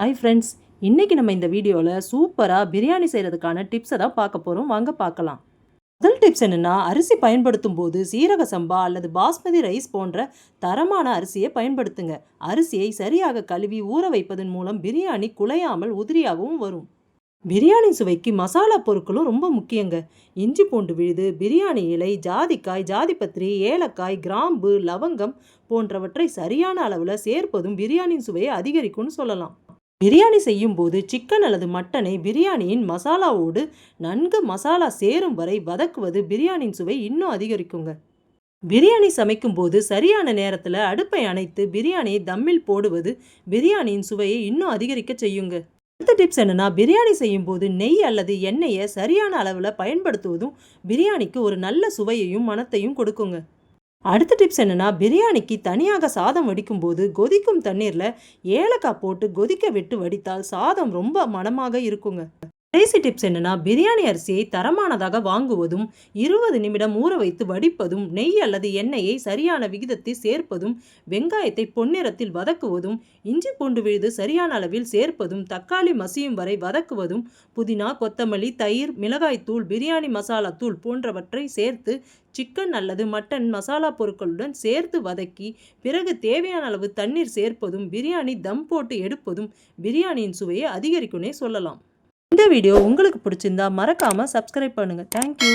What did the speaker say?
Hi friends இன்றைக்கி நம்ம இந்த வீடியோவில் சூப்பராக பிரியாணி செய்கிறதுக்கான டிப்ஸை தான் பார்க்க போகிறோம் வாங்க பார்க்கலாம். முதல் டிப்ஸ் என்னென்னா அரிசி பயன்படுத்தும் போது சீரக சம்பா அல்லது பாஸ்மதி ரைஸ் போன்ற தரமான அரிசியை பயன்படுத்துங்க. அரிசியை சரியாக கழுவி ஊற வைப்பதன் மூலம் பிரியாணி குலையாமல் உதிரியாகவும் வரும். பிரியாணி சுவைக்கு மசாலா பொருட்களும் ரொம்ப முக்கியங்க. இஞ்சி பூண்டு விழுது பிரியாணி இலை ஜாதிக்காய் ஜாதிப்பத்திரி ஏலக்காய் கிராம்பு லவங்கம் போன்றவற்றை சரியான அளவில் சேர்ப்பதும் பிரியாணியின் சுவையை அதிகரிக்கும்னு சொல்லலாம். பிரியாணி செய்யும்போது சிக்கன் அல்லது மட்டனை பிரியாணியின் மசாலாவோடு நன்கு மசாலா சேரும் வரை வதக்குவது பிரியாணியின் சுவை இன்னும் அதிகரிக்குங்க. பிரியாணி சமைக்கும்போது சரியான நேரத்தில் அடுப்பை அணைத்து பிரியாணியை தம்மில் போடுவது பிரியாணியின் சுவையை இன்னும் அதிகரிக்க செய்யுங்க. அடுத்த டிப்ஸ் என்னென்னா பிரியாணி செய்யும்போது நெய் அல்லது எண்ணெயை சரியான அளவில் பயன்படுத்துவதும் பிரியாணிக்கு ஒரு நல்ல சுவையையும் மனத்தையும் கொடுக்குங்க. அடுத்த டிப்ஸ் என்னென்னா பிரியாணிக்கு தனியாக சாதம் வடிக்கும்போது கொதிக்கும் தண்ணீரில் ஏலக்காய் போட்டு கொதிக்க விட்டு வடித்தால் சாதம் ரொம்ப மணமாக இருக்குங்க. கடைசி டிப்ஸ் என்னன்னா பிரியாணி அரிசியை தரமானதாக வாங்குவதும் இருபது நிமிடம் ஊற வைத்து வடிப்பதும் நெய் அல்லது எண்ணெயை சரியான விகிதத்தில் சேர்ப்பதும் வெங்காயத்தை பொன்னிறத்தில் வதக்குவதும் இஞ்சி பூண்டு விழுது சரியான அளவில் சேர்ப்பதும் தக்காளி மசியும் வரை வதக்குவதும் புதினா கொத்தமல்லி தயிர் மிளகாய்த்தூள் பிரியாணி மசாலா தூள் போன்றவற்றை சேர்த்து சிக்கன் அல்லது மட்டன் மசாலா பொருட்களுடன் சேர்த்து வதக்கி பிறகு தேவையான அளவு தண்ணீர் சேர்ப்பதும் பிரியாணி தம் போட்டு எடுப்பதும் பிரியாணியின் சுவையை அதிகரிக்கும்னே சொல்லலாம். இந்த வீடியோ உங்களுக்கு பிடிச்சிருந்தா மறக்காமல் சப்ஸ்கிரைப் பண்ணுங்கள் தேங்க்யூ